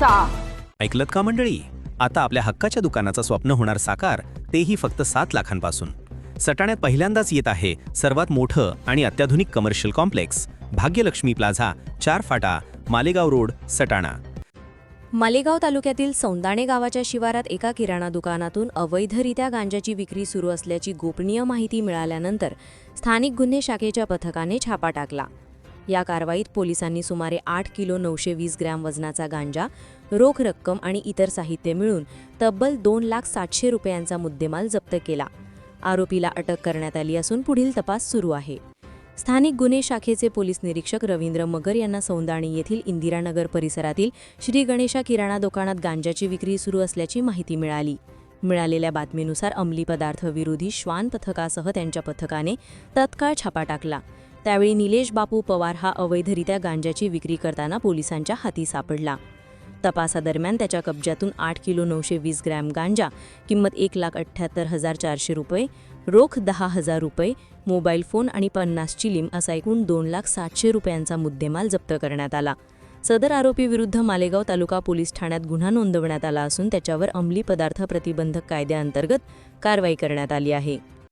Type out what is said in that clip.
करायचा ऐकलत का मंडळी? आता आपल्या हक्काच्या दुकानाचं स्वप्न होणार साकार तेही फक्त सात लाखांपासून. सटाण्यात पहिल्यांदाच येत आहे सर्वात मोठं आणि अत्याधुनिक कमर्शियल कॉम्प्लेक्स भाग्यलक्ष्मी प्लाझा चार फाटा मालेगाव रोड सटाणा. मालेगाव तालुक्यातील सौंदाणे गावाच्या शिवारात एका किराणा दुकानातून अवैधरित्या गांजाची विक्री सुरू असल्याची गोपनीय माहिती मिळाल्यानंतर स्थानिक गुन्हे शाखेच्या पथकाने छापा टाकला. या कारवाईत पोलिसांनी सुमारे आठ किलो नऊशे वीस ग्रॅम वजनाचा गांजा रोख रक्कम आणि इतर साहित्य मिळून तब्बल दोन लाख सातशे रुपयांचा मुद्देमाल जप्त केला. आरोपीला अटक करण्यात आली असून पुढील तपास सुरू आहे. स्थानिक गुन्हे शाखेचे पोलीस निरीक्षक रवींद्र मगर यांना सौंदाणी येथील इंदिरानगर परिसरातील श्री गणेशा किराणा दुकानात गांजाची विक्री सुरू असल्याची माहिती मिळाली. मिळालेल्या बातमीनुसार अंमली पदार्थ विरोधी श्वान पथकासह त्यांच्या पथकाने तत्काळ छापा टाकला. त्यावेळी निलेश बापू पवार हा अवैधरित्या गांजाची विक्री करताना पोलिसांच्या हाती सापडला. तपासादरम्यान त्याच्या कब्जातून आठ किलो नऊशे वीस ग्रॅम गांजा किंमत एक लाख अठ्ठ्याहत्तर हजार चारशे रुपये रोख दहा हजार रुपये मोबाईल फोन आणि पन्नास चिलीम असा एकूण दोन लाख सातशे रुपयांचा मुद्देमाल जप्त करण्यात आला. सदर आरोपी विरुद्ध मालेगाव तालुका पोलीस ठाण्यात गुन्हा नोंदवण्यात आला असून त्याच्यावर अंमली पदार्थ प्रतिबंधक कायद्याअंतर्गत कारवाई करण्यात आली आहे.